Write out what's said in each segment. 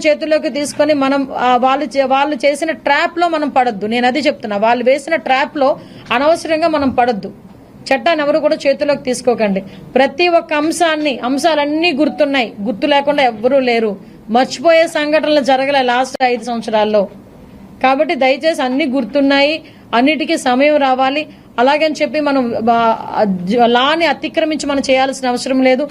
చేతుల్లోకి తీసుకొని మనం వాళ్ళు వాళ్ళు చేసిన ట్రాప్లో మనం పడద్దు. నేను అది చెప్తున్నా. వాళ్ళు వేసిన ట్రాప్లో అనవసరంగా మనం పడద్దు. చట్టాన్ని ఎవరు కూడా చేతుల్లోకి తీసుకోకండి. ప్రతి ఒక్క అంశాన్ని అంశాలన్నీ గుర్తున్నాయి. గుర్తు లేకుండా ఎవ్వరూ లేరు. మర్చిపోయే సంఘటనలు జరగలే లాస్ట్ ఐదు సంవత్సరాల్లో. కాబట్టి దయచేసి అన్ని గుర్తున్నాయి. అన్నిటికీ సమయం రావాలి. అలాగని చెప్పి మనం లాని అతిక్రమించి మనం చేయాల్సిన అవసరం లేదు.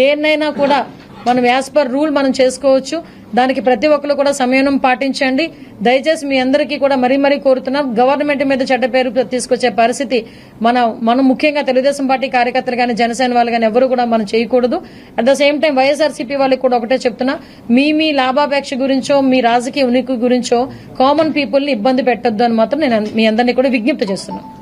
దేన్నైనా కూడా మనం యాజ్ పర్ రూల్ మనం చేసుకోవచ్చు. దానికి ప్రతి ఒక్కరు కూడా సంయమనం పాటించండి. దయచేసి మీ అందరికీ కూడా మరీ మరీ కోరుతున్నాం. గవర్నమెంట్ మీద చెడ్డ పేరు తీసుకొచ్చే పరిస్థితి మన మనం ముఖ్యంగా తెలుగుదేశం పార్టీ కార్యకర్తలు కానీ జనసేన వాళ్ళు కానీ ఎవరు కూడా మనం చేయకూడదు. At the same time YSRCP వాళ్ళకి కూడా ఒకటే చెప్తున్నా. మీ మీ లాభాపేక్ష గురించో మీ రాజకీయ ఉనికి గురించో కామన్ పీపుల్ని ఇబ్బంది పెట్టొద్దు అని మాత్రం నేను మీ అందరినీ కూడా విజ్ఞప్తి చేస్తున్నాను.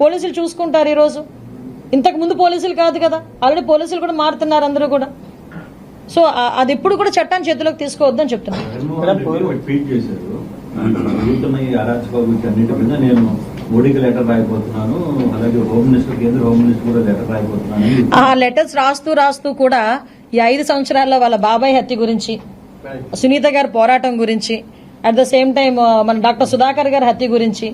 పోలీసులు చూసుకుంటారు ఈరోజు ఇంతకు ముందు పోలీసులు కాదు కదా. ఆల్రెడీ పోలీసులు కూడా మారుతున్నారు అందరూ కూడా. సో అది ఎప్పుడు కూడా చట్టాన్ని చేతిలోకి తీసుకోవద్దని చెప్తున్నాను మోడీకి లెటర్ అలాగే హోమ్ మినిస్టర్ కేంద్ర హోమ్ మినిస్టర్ కూడా లెటర్ ఆ లెటర్స్ రాస్తూ రాస్తూ కూడా ఈ ఐదు సంవత్సరాల్లో వాళ్ళ బాబాయ్ హత్య గురించి సునీత గారి పోరాటం గురించి అట్ ద సేమ్ టైం మన డాక్టర్ సుధాకర్ గారి హత్య గురించి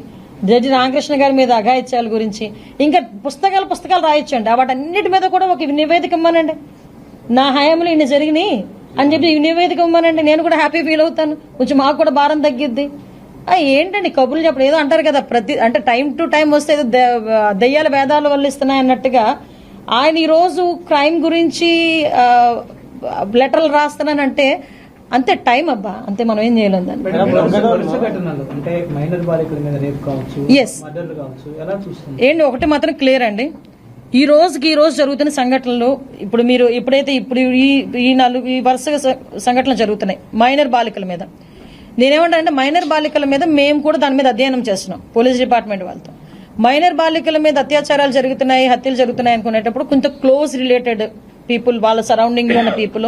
జడ్జి రామకృష్ణ గారి మీద అఘాయిత్యాల గురించి ఇంకా పుస్తకాలు పుస్తకాలు రాయొచ్చండి వాటన్నిటి మీద కూడా ఒక నివేదిక ఇమ్మనండి నా హయాంలో ఇన్ని జరిగినాయి అని చెప్పి నివేదిక ఇవ్వమనండి. నేను కూడా హ్యాపీ ఫీల్ అవుతాను. కొంచెం మాకు కూడా భారం తగ్గిద్ది. ఏంటండి కబుర్లు చెప్పడం? ఏదో అంటారు కదా ప్రతి అంటే టైం టు టైం వస్తే ఏదో దయ్యాల దయ్యాల వేదాలు వల్లిస్తున్నాయి అన్నట్టుగా ఆయన ఈరోజు క్రైమ్ గురించి లెటర్లు రాస్తున్నానంటే అంతే టైం అబ్బా అంతే మనం ఏం చేయలేం దాన్ని. అంటే చూస్తుంది ఏంటి ఒకటి మాత్రం క్లియర్ అండి. ఈ రోజుకి ఈ రోజు జరుగుతున్న సంఘటనలు ఇప్పుడు మీరు ఇప్పుడైతే ఇప్పుడు ఈ ఈ నాలుగు ఈ వరుసగా సంఘటనలు జరుగుతున్నాయి మైనర్ బాలికల మీద. నేనేమంటానంటే మైనర్ బాలికల మీద మేము కూడా దాని మీద అధ్యయనం చేస్తున్నాం పోలీస్ డిపార్ట్మెంట్ వాళ్ళతో. మైనర్ బాలికల మీద అత్యాచారాలు జరుగుతున్నాయి హత్యలు జరుగుతున్నాయి అనుకునేటప్పుడు కొంచెం క్లోజ్ రిలేటెడ్ పీపుల్ వాళ్ళ సరౌండింగ్లో ఉన్న పీపుల్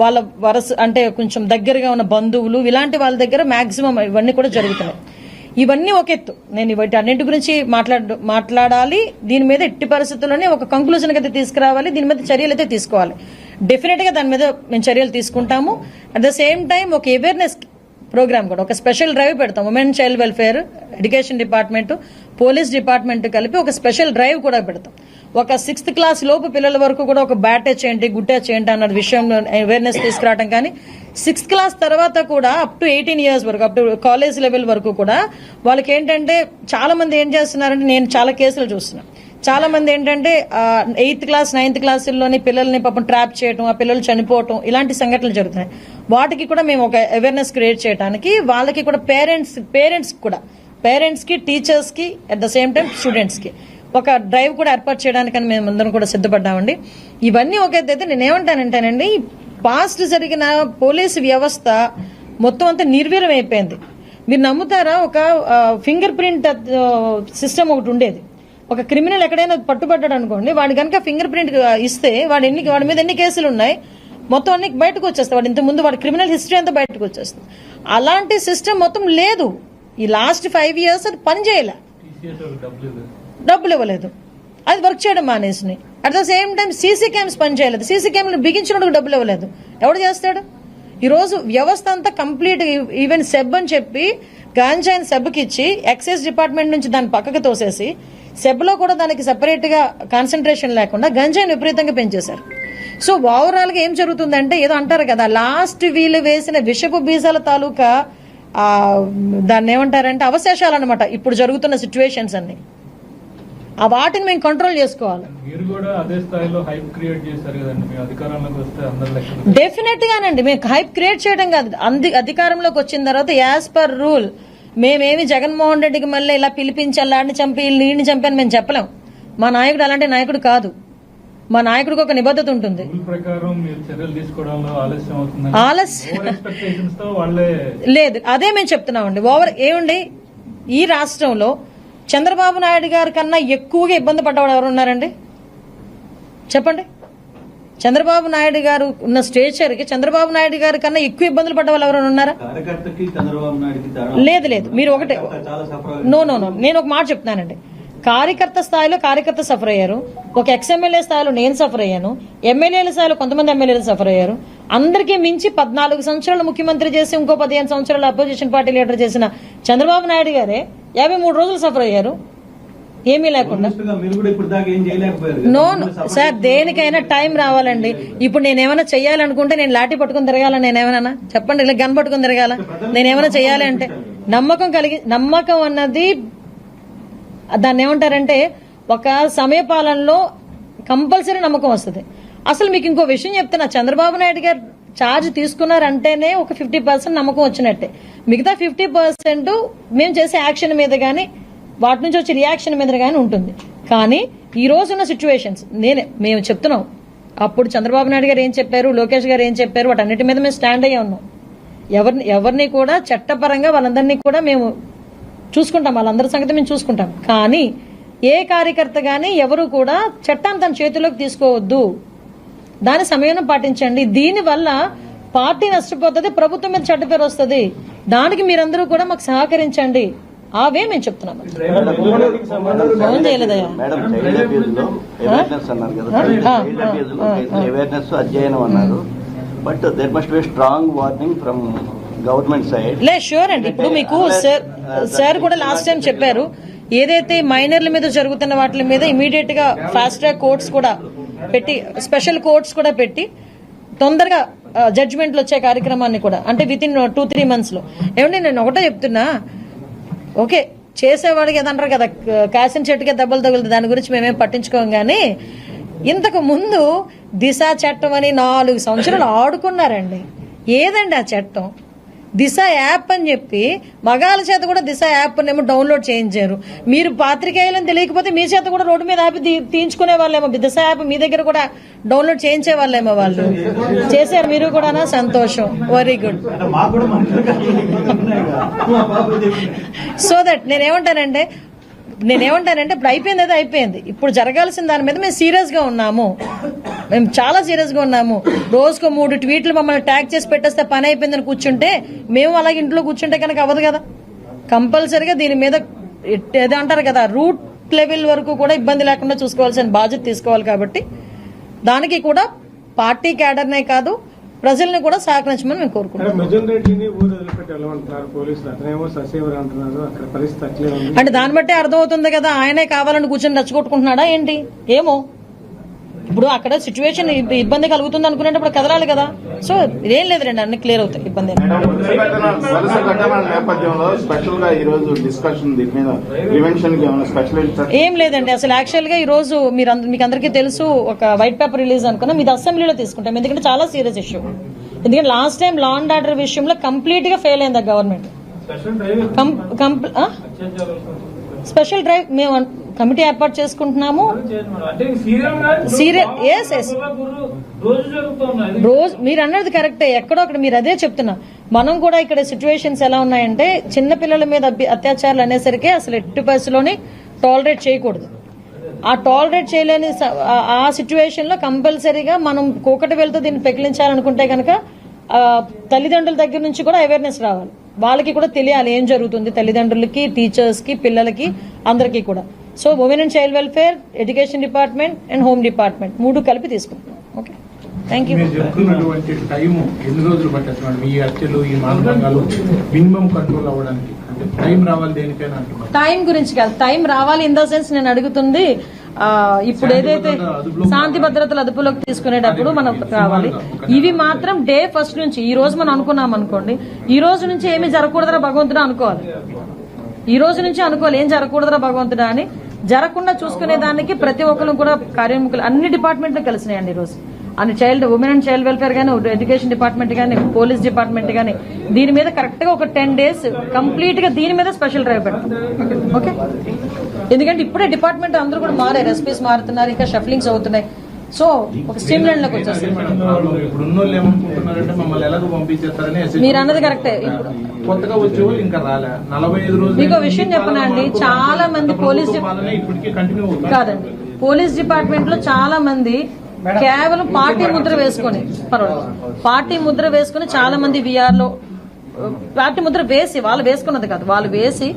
వాళ్ళ వరస అంటే కొంచెం దగ్గరగా ఉన్న బంధువులు ఇలాంటి వాళ్ళ దగ్గర మాక్సిమం ఇవన్నీ కూడా జరుగుతున్నాయి. ఇవన్నీ ఒక ఎత్తు. నేను వీటి అన్నింటి గురించి మాట్లాడ మాట్లాడాలి. దీని మీద ఎట్టి పరిస్థితుల్లోనే ఒక కంక్లూజన్ అయితే తీసుకురావాలి. దీని మీద చర్యలు అయితే తీసుకోవాలి. డెఫినెట్గా దాని మీద మేము చర్యలు తీసుకుంటాము. అట్ ద సేమ్ టైం ఒక అవేర్నెస్ ప్రోగ్రామ్ కూడా ఒక స్పెషల్ డ్రైవ్ పెడతాం. Women child welfare education department police department కలిపి ఒక స్పెషల్ డ్రైవ్ కూడా పెడతాం. ఒక సిక్స్త్ క్లాస్ లోపు పిల్లల వరకు కూడా ఒక బ్యాట్ టచ్ ఏంటి గుడ్ టచ్ ఏంటి అన్న విషయంలో అవేర్నెస్ తీసుకురావడం కానీ సిక్స్త్ క్లాస్ తర్వాత కూడా అప్ టు ఎయిటీన్ ఇయర్స్ వరకు అప్ టు కాలేజ్ లెవెల్ వరకు కూడా వాళ్ళకి ఏంటంటే చాలా మంది ఏం చేస్తున్నారంటే నేను చాలా కేసులు చూస్తున్నాను చాలా మంది ఏంటంటే ఎయిత్ క్లాస్ నైన్త్ క్లాసుల్లోని పిల్లల్ని పాపం ట్రాప్ చేయటం ఆ పిల్లలు చనిపోవటం ఇలాంటి సంఘటనలు జరుగుతున్నాయి. వాటికి కూడా మేము ఒక అవేర్నెస్ క్రియేట్ చేయడానికి వాళ్ళకి కూడా పేరెంట్స్ పేరెంట్స్ కూడా పేరెంట్స్కి టీచర్స్కి అట్ ద సేమ్ టైం స్టూడెంట్స్కి ఒక డ్రైవ్ కూడా ఏర్పాటు చేయడానికని మేము అందరం కూడా సిద్ధపడ్డామండి. ఇవన్నీ ఒక అయితే నేను ఏమంటానంటేనండి పాస్ట్ జరిగిన పోలీసు వ్యవస్థ మొత్తం అంతా నిర్వీర్యం అయిపోయింది. మీరు నమ్ముతారా? ఒక ఫింగర్ ప్రింట్ సిస్టమ్ ఒకటి ఉండేది. ఒక క్రిమినల్ ఎక్కడైనా పట్టుబడ్డాడు అనుకోండి వాడి కనుక ఫింగర్ ప్రింట్ ఇస్తే వాడు ఎన్ని వాడి మీద ఎన్ని కేసులు ఉన్నాయి మొత్తం అన్ని బయటకు వచ్చేస్తాయి. వాడు ఇంత ముందు వాడి క్రిమినల్ హిస్టరీ అంతా బయటకు వచ్చేస్తుంది. అలాంటి సిస్టమ్ మొత్తం లేదు. ఈ లాస్ట్ ఫైవ్ ఇయర్స్ అది పనిచేయలే. డబ్బులు ఇవ్వలేదు. అది వర్క్ చేయడం మానేసినాయి at the same time CC cams పనిచేయలేదు సీసీ క్యామ్లు బిగించినప్పుడు డబ్బులు ఇవ్వలేదు. ఎవడు చేస్తాడు? ఈరోజు వ్యవస్థ అంతా కంప్లీట్ ఈవెన్ సెబ్ అని చెప్పి గాంజాయిని సెబ్కి ఇచ్చి ఎక్సైజ్ డిపార్ట్మెంట్ నుంచి దాన్ని పక్కకు తోసేసి సెబ్లో కూడా దానికి సెపరేట్గా కాన్సన్ట్రేషన్ లేకుండా గంజాయిని విపరీతంగా పెంచేశారు. సో ఓవరాల్గా ఏం జరుగుతుందంటే ఏదో అంటారు కదా లాస్ట్ వీళ్ళు వేసిన విషపు బీజాల తాలూకా దాన్ని ఏమంటారంటే అవశేషాలు అనమాట ఇప్పుడు జరుగుతున్న సిచ్యువేషన్స్ అన్ని. ఆ వాటిని మేము కంట్రోల్ చేసుకోవాలి. మీరు కూడా అదే స్థాయిలో హైప్ క్రియేట్ చేశారు కదండి. మీ అధికారంలోకి వస్తే అందరి లెక్కలు డెఫినెట్ గానండి మేము హైప్ క్రియేట్ చేయడం కాదు. అంది అధికారంలోకి వచ్చిన తర్వాత యాజ్ పర్ రూల్ మేమేమి జగన్మోహన్ రెడ్డికి మళ్ళీ ఇలా పిలిపించి అల్లాడిని చంపి వీళ్ళని చంపి అని మేము చెప్పలేం. మా నాయకుడు అలాంటి నాయకుడు కాదు. మా నాయకుడికి ఒక నిబద్ధత ఉంటుంది. ఆలస్యం లేదు. అదే మేము చెప్తున్నామండి. ఓవర్ ఏమండి ఈ రాష్ట్రంలో చంద్రబాబు నాయుడు గారి కన్నా ఎక్కువగా ఇబ్బంది పడ్డవాడు ఎవరు ఉన్నారండి? చెప్పండి. చంద్రబాబు నాయుడు గారు ఉన్న స్టేచర్కి చంద్రబాబు నాయుడు గారి కన్నా ఎక్కువ ఇబ్బందులు పడ్డ వాళ్ళు ఎవరైనా ఉన్నారా? లేదు లేదు. మీరు ఒకటే. No no no. నేను ఒక మాట చెప్తున్నానండి. కార్యకర్త స్థాయిలో కార్యకర్త సఫర్ అయ్యారు. ఒక ఎక్స్ఎమ్మెల్యే స్థాయిలో నేను సఫర్ అయ్యాను. ఎమ్మెల్యేల స్థాయిలో కొంతమంది ఎమ్మెల్యేలు సఫర్ అయ్యారు. అందరికీ మించి పద్నాలుగు సంవత్సరాలు ముఖ్యమంత్రి చేసి ఇంకో పదిహేను సంవత్సరాలు అపోజిషన్ పార్టీ లీడర్ చేసిన చంద్రబాబు నాయుడు గారే యాభై మూడు రోజులు సఫర్ అయ్యారు. ఏమీ లేకుండా. నో సార్ దేనికైనా టైం రావాలండి. ఇప్పుడు నేనేమైనా చెయ్యాలనుకుంటే నేను లాఠీ పట్టుకుని తిరగాల నేనేమైనా చెప్పండి ఇలా గన్ పట్టుకుని తిరగాల? నేనేమైనా చెయ్యాలి అంటే నమ్మకం కలిగి నమ్మకం అన్నది దాన్ని ఏమంటారంటే ఒక సమయపాలనలో కంపల్సరీ నమ్మకం వస్తుంది. అసలు మీకు ఇంకో విషయం చెప్తున్నా చంద్రబాబు నాయుడు గారు ఛార్జ్ తీసుకున్నారంటేనే ఒక ఫిఫ్టీ పర్సెంట్ నమ్మకం వచ్చినట్టే. మిగతా ఫిఫ్టీ పర్సెంట్ మేము చేసే యాక్షన్ మీద కానీ వాటి నుంచి వచ్చే రియాక్షన్ మీద కానీ ఉంటుంది. కానీ ఈ రోజు ఉన్న సిచ్యువేషన్స్ నేనే మేము చెప్తున్నాం. అప్పుడు చంద్రబాబు నాయుడు గారు ఏం చెప్పారు లోకేష్ గారు ఏం చెప్పారు వాటన్నిటి మీద మేము స్టాండ్ అయ్యే ఉన్నాం. ఎవరిని ఎవరిని కూడా చట్టపరంగా వాళ్ళందరినీ కూడా మేము చూసుకుంటాం. వాళ్ళందరి సంగతి మేము చూసుకుంటాం. కానీ ఏ కార్యకర్త కానీ ఎవరు కూడా చట్టాన్ని తన చేతిలోకి తీసుకోవద్దు. దాని సమయం పాటించండి. దీనివల్ల పార్టీ నష్టపోతుంది ప్రభుత్వం మీద చెడ్డ పేరు వస్తుంది. దానికి మీరందరూ కూడా మాకు సహకరించండి. అవే మేము చెప్తున్నాం. ఫోన్ చేయలేదయ్యా? మేడం చైల్డ్ అబ్యూజ్లో అవేర్నెస్ అన్నారు కదా. చైల్డ్ అబ్యూజ్లో అవేర్నెస్ అధ్యయనం అన్నారు. But there must be strong warning from government side లే షూర్ అండి. ఇప్పుడు మీకు సార్ సార్ కూడా లాస్ట్ టైం చెప్పారు. ఏదైతే మైనర్ల మీద జరుగుతున్న వాటి మీద ఇమీడియట్గా ఫాస్ట్ ట్రాక్ కోర్ట్స్ కూడా పెట్టి స్పెషల్ కోర్ట్స్ కూడా పెట్టి తొందరగా జడ్జిమెంట్లు వచ్చే కార్యక్రమాన్ని కూడా అంటే విత్ ఇన్ టూ త్రీ మంత్స్లో. ఏమండి నేను ఒకటే చెప్తున్నా. ఓకే చేసేవాడికి ఏదంటారు కదా కాసిన చెట్టుకే దెబ్బలు తగులుతుంది దాని గురించి మేమేం పట్టించుకోం కానీ ఇంతకు ముందు దిశ చట్టం అని నాలుగు సంవత్సరాలు ఆడుకున్నారండి. ఏదండి ఆ చట్టం? దిశ యాప్ అని చెప్పి మగాళ్ళ చేత కూడా దిశ యాప్ ఏమో డౌన్లోడ్ చేయించారు. మీరు పాత్రికేయులని తెలియకపోతే మీ చేత కూడా రోడ్డు మీద తీ- తీయించుకునే వాళ్ళేమో దిశ యాప్ మీ దగ్గర కూడా డౌన్లోడ్ చేయించే వాళ్ళేమో వాళ్ళు. చేశారు మీరు కూడా సంతోషం వెరీ గుడ్ సో దట్ నేనేమంటానంటే నేనేమంటానంటే ఇప్పుడు అయిపోయింది అదే అయిపోయింది. ఇప్పుడు జరగాల్సిన దాని మీద మేము సీరియస్గా ఉన్నాము. మేము చాలా సీరియస్గా ఉన్నాము. రోజుకు మూడు ట్వీట్లు మమ్మల్ని ట్యాగ్ చేసి పెట్టేస్తే పని అయిపోయిందని కూర్చుంటే మేము అలాగే ఇంట్లో కూర్చుంటే కనుక అవ్వదు కదా. కంపల్సరిగా దీని మీద ఏదో అంటారు కదా రూట్ లెవెల్ వరకు కూడా ఇబ్బంది లేకుండా చూసుకోవాల్సిన బాధ్యత తీసుకోవాలి కాబట్టి దానికి కూడా పార్టీ క్యాడర్నే కాదు ప్రజల్ని కూడా సహకరించమని మేము కోరుకుంటున్నాం. వెళ్ళమంటున్నారు పోలీసులు. అతనేమో ససేవర్ అంటున్నారు అక్కడ పరిస్థితి అట్లే ఉంది. అంటే దాన్ని బట్టి అర్థమవుతుంది కదా ఆయనే కావాలని కూర్చొని రెచ్చగొట్టుకుంటున్నాడా ఏంటి? ఏమో. ఇప్పుడు అక్కడ సిచ్యువేషన్ ఇబ్బంది కలుగుతుంది అనుకునేటప్పుడు కదలాలి కదా. సో ఏం లేదు రండి అన్ని క్లియర్ అవుతాయి ఇబ్బంది ఏం లేదు. వలస ఘటన- వలస ఘటనల నేపథ్యంలో స్పెషల్గా ఈ రోజు డిస్కషన్ దీని మీద ప్రివెన్షన్కి ఏమైనా స్పెషల్ ఇంట్రెస్ట్ ఏం లేదండి. అసలు యాక్చువల్గా ఈ రోజు మీరు మీకు అందరికీ తెలుసు ఒక వైట్ పేపర్ రిలీజ్ అనుకున్నా. మీది అసెంబ్లీలో తీసుకుంటాం. ఎందుకంటే చాలా సీరియస్ ఇష్యూ ఎందుకంటే last time law and order విషయంలో కంప్లీట్గా ఫెయిల్ అయింది గవర్నమెంట్ స్పెషల్ డ్రైవ్ మేము కమిటీ ఏర్పాటు చేసుకుంటున్నాము. సీరియల్ ఎస్ ఎస్ రోజు మీరు అన్నది కరెక్టే ఎక్కడో అక్కడ మీరు అదే చెప్తున్నా. మనం కూడా ఇక్కడ సిచ్యువేషన్స్ ఎలా ఉన్నాయంటే చిన్న పిల్లల మీద అత్యాచారాలు అనేసరికి అసలు ఎట్టి పరిస్థితిలోని టాలరేట్ చేయకూడదు. ఆ టాలరేట్ చేయలేని ఆ- ఆ సిచ్యువేషన్లో కంపల్సరీగా మనం కూకటి వెళ్తూ దీన్ని పెకిలించాలనుకుంటే కనుక తల్లిదండ్రుల దగ్గర నుంచి కూడా అవేర్నెస్ రావాలి. వాళ్ళకి కూడా తెలియాలి ఏం జరుగుతుంది తల్లిదండ్రులకి టీచర్స్కి పిల్లలకి అందరికీ కూడా. So women and child welfare education department and home department మూడు కలిపి తీసుకుంటున్నాం. ఓకే థ్యాంక్ యూ చెప్తున్నటువంటి టైం ఎన్ని రోజులు పట్టచ్చు మేడం ఈ హత్యలు ఈ మానవంగాలు మినిమం కంట్రోల్ అవ్వడానికి. టైం రావాలి దేనికైనా అంటున్నారు. టైం గురించి కాదు. టైం రావాలి ఇన్ ద సెన్స్ నేను అడుగుతుంది ఇప్పుడు ఏదైతే శాంతి భద్రతలు అదుపులోకి తీసుకునేటప్పుడు మనం రావాలి. ఇవి మాత్రం డే ఫస్ట్ నుంచి ఈ రోజు మనం అనుకున్నాం అనుకోండి. ఈ రోజు నుంచి ఏమి జరగకూడదని భగవంతుడు అనుకోవాలి. ఈ రోజు నుంచి అనుకోవాలి ఏం జరగకూడదురా భగవంతుడా అని. జరగకుండా చూసుకునే దానికి ప్రతి ఒక్కరు కూడా కార్యముఖులు అన్ని డిపార్ట్మెంట్లు కలిసినాయండి ఈ అన్ని child women and child welfare కానీ ఎడ్యుకేషన్ డిపార్ట్మెంట్ కానీ పోలీస్ డిపార్ట్మెంట్ కానీ దీని మీద కరెక్ట్గా ఒక టెన్ డేస్ కంప్లీట్గా దీని మీద స్పెషల్ డ్రైవ్ పెడతాం. ఓకే ఎందుకంటే ఇప్పుడే డిపార్ట్మెంట్ అందరూ కూడా మారారు ఎస్పీస్ మారుతున్నారు ఇంకా షఫ్లింగ్స్ అవుతున్నాయి. సో ఒక స్ట్రీమ్ లైన్లోకి వచ్చేస్తుంది SSP మీరు అన్నది కరెక్టే. మీకు విషయం చెప్పనా అండి? చాలా మంది పోలీస్ కాదండి. పోలీస్ డిపార్ట్మెంట్లో చాలా మంది కేవలం పార్టీ ముద్ర వేసుకొని పర్వాలేదు. పార్టీ ముద్ర వేసుకొని చాలా మంది విఆర్లో పార్టీ ముద్ర వేసి వాళ్ళు వేసుకున్నది కాదు. వాళ్ళు వేసి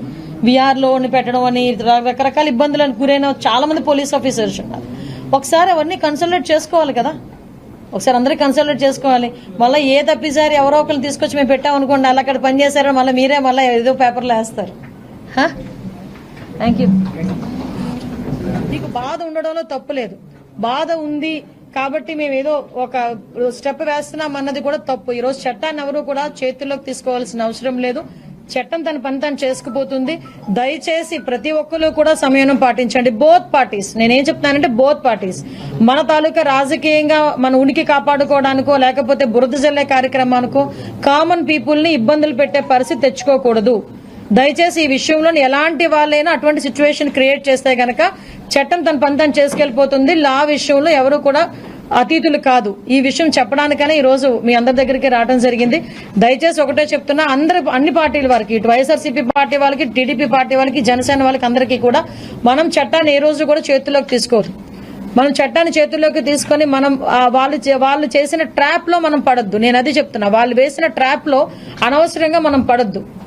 విఆర్లో పెట్టడం అని రకరకాల ఇబ్బందులకు గురైన చాలా మంది పోలీస్ ఆఫీసర్స్ ఉన్నారు. ఒకసారి అవన్నీ కన్సల్టేట్ చేసుకోవాలి కదా. ఒకసారి అందరూ కన్సల్టేట్ చేసుకోవాలి. మళ్ళీ ఏ తప్పిసారి ఎవరో ఒకరిని తీసుకొచ్చి మేము పెట్టాం అనుకోండి అలా అక్కడ పని చేశారో మళ్ళీ మీరే మళ్ళీ ఏదో పేపర్లో వేస్తారు. థ్యాంక్ యూ నీకు బాధ ఉండడంలో తప్పు లేదు. బాధ ఉంది కాబట్టి మేము ఏదో ఒక స్టెప్ వేస్తున్నాం అన్నది కూడా తప్పు. ఈరోజు చట్టాన్ని ఎవరు కూడా చేతుల్లోకి తీసుకోవాల్సిన అవసరం లేదు. చట్టం తన పని తను చేసుకుపోతుంది. దయచేసి ప్రతి ఒక్కరు కూడా సమయం పాటించండి. బోత్ పార్టీస్ నేనేం చెప్తున్నానంటే బోత్ పార్టీస్ మన తాలూకా రాజకీయంగా మన ఉనికి కాపాడుకోవడానికో లేకపోతే బురద జల్లే కార్యక్రమానికో కామన్ పీపుల్ని ఇబ్బందులు పెట్టే పరిస్థితి తెచ్చుకోకూడదు. దయచేసి ఈ విషయంలో ఎలాంటి వాళ్ళైనా అటువంటి సిచ్యువేషన్ క్రియేట్ చేస్తే గనక చట్టం తన పని తను చేసుకెళ్ళిపోతుంది లా విషయంలో ఎవరు కూడా అతీతులు కాదు. ఈ విషయం చెప్పడానికనే ఈ రోజు మీ అందరి దగ్గరికి రావడం జరిగింది. దయచేసి ఒకటే చెప్తున్నా అందరు అన్ని పార్టీల వారికి ఇటు వైఎస్ఆర్సీపీ పార్టీ వాళ్ళకి టీడీపీ పార్టీ వాళ్ళకి జనసేన వాళ్ళకి అందరికీ కూడా మనం చట్టాన్ని ఏ రోజు కూడా చేతుల్లోకి తీసుకోరు. మనం చట్టాన్ని చేతుల్లోకి తీసుకొని మనం వాళ్ళు చే- వాళ్ళు చేసిన ట్రాప్లో మనం పడద్దు. నేను అది చెప్తున్నా వాళ్ళు వేసిన ట్రాప్లో అనవసరంగా మనం పడద్దు.